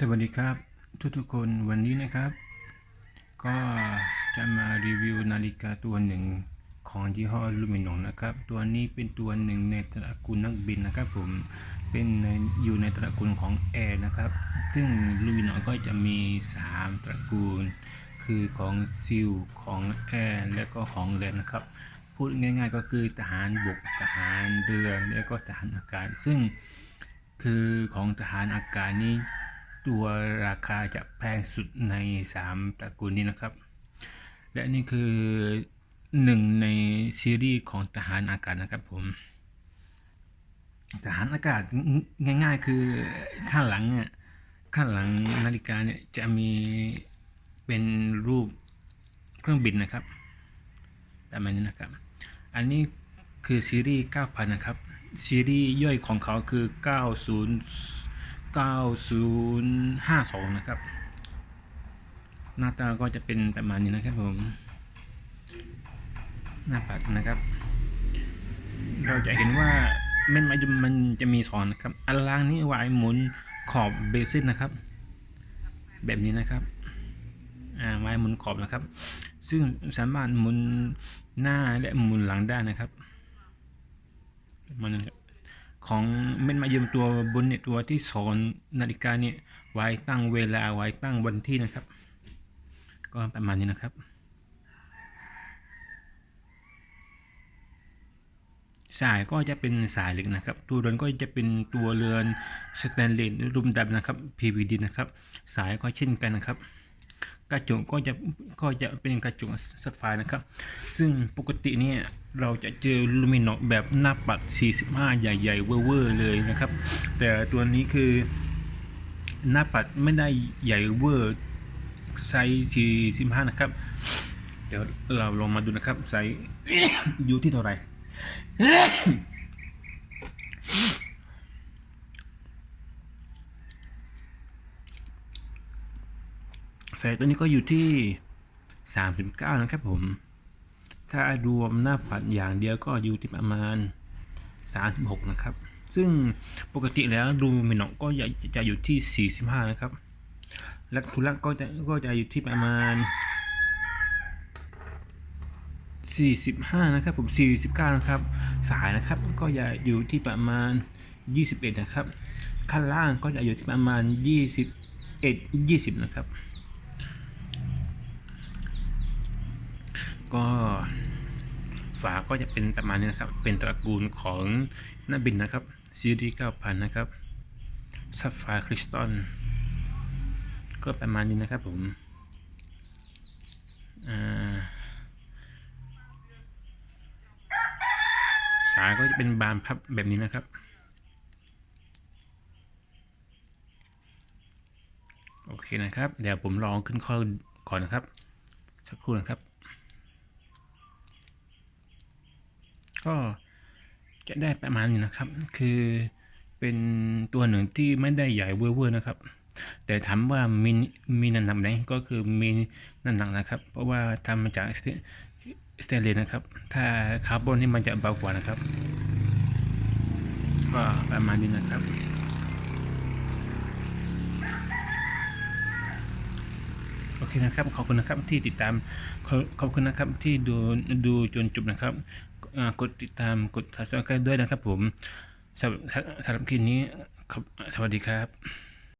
สวัสดีครับทุกทุกๆคนวันนี้นะครับ ก็จะมารีวิวนาฬิกาตัวหนึ่งของยี่ห้อลูมินองนะครับ ตัวนี้เป็นตัวหนึ่งในตระกูลนักบินนะครับ ผมเป็นในอยู่ในตระกูลของแอร์นะครับ ซึ่งลูมินองก็จะมี 3 ตระกูล คือของซิลของแอร์และก็ของแลนนะครับ พูดง่ายๆก็คือทหารบกทหารเรือและก็ทหารอากาศ ซึ่งคือของทหารอากาศนี้ ตัวราคาจะแพงสุดใน 3 ตระกูลนี้นะครับ และนี่คือหนึ่งในซีรีส์ของทหารอากาศนะครับผมทหารอากาศง่ายๆคือข้างหลังเนี่ยข้างหลังนาฬิกาเนี่ยจะมีเป็นรูปเครื่องบินนะครับประมาณนี้นะครับ อันนี้คือซีรีส์ 9,000 นะครับ ซีรีส์ย่อยของเขาคือ 90 9052 นะครับ หน้าตาก็จะเป็นประมาณนี้นะครับผม หน้าปัดนะครับ เราจะเห็นว่าเม็ดมันมันจะมีสอนนะครับ อันล่างนี้วายหมุนขอบเบสิสนะครับ แบบนี้นะครับ อ่าวายหมุนขอบนะครับ ซึ่งสามารถหมุนหน้าและหมุนหลังได้นะครับมันนะครับ ของเม็ดมะยมตัวบนเนี่ยตัวที่สอนนาฬิกาเนี่ยไว้ตั้งเวลาไว้ตั้งวันที่นะครับ ก็ประมาณนี้นะครับ สายก็จะเป็นสายเหล็กนะครับ ตัวเรือนก็จะเป็นตัวเรือนสแตนเลสรุ่มดำนะครับ PVD นะครับ สายก็เช่นกันนะครับ กระจกก็จะก็จะเป็นกระจกสไฟร์นะครับ ซึ่งปกติเนี่ยเราจะเจอลูมิโนแบบหน้าปัด 45 ใหญ่ๆเวอร์ๆเลยนะครับ แต่ตัวนี้คือหน้าปัดไม่ได้ใหญ่เวอร์ไซส์45 นะครับ เดี๋ยวเราลองมาดูนะครับไซส์อยู่ที่เท่าไหร่ ไซส์ตัวนี้ก็อยู่ที่ 39 นะครับผม ถ้ารวมหน้าปัดอย่างเดียวก็อยู่ที่ประมาณ 36 นะครับ ซึ่งปกติแล้วรูมินอกก็จะอยู่ที่ 45 นะครับ และทุลักก็จะก็จะอยู่ที่ประมาณ 45 นะครับผม 49 นะครับ สายนะครับก็จะอยู่ที่ประมาณ 21 นะครับ ข้างล่างก็จะอยู่ที่ประมาณ 21 20 นะครับ ก็ฝาก็จะเป็นประมาณนี้นะครับ เป็นตระกูลของนักบินนะครับซีรีส์9,000 นะครับซัฟไฟคริสตัลก็ประมาณนี้นะครับผมอ่าสายก็จะเป็นบานพับแบบนี้นะครับ โอเคนะครับ เดี๋ยวผมลองขึ้นข้อก่อนนะครับ สักครู่นะครับ ก็จะได้ประมาณนี้นะครับ คือเป็นตัวหนึ่งที่ไม่ได้ใหญ่เวอร์นะครับ แต่ถามว่ามีมีน้ำหนักไหนก็คือมีน้ำหนักนะครับ เพราะว่าทำมาจากสเตสเตนเลสนะครับ ถ้าคาร์บอนนี่มันจะเบากว่านะครับ ก็ประมาณนี้นะครับ โอเคนะครับขอบคุณนะครับที่ติดตามขอขอบคุณนะครับที่ดูดูจนจบนะครับกดติดตามกด subscribe ด้วยนะครับผมสำหรับคลิปนี้สวัสดีครับ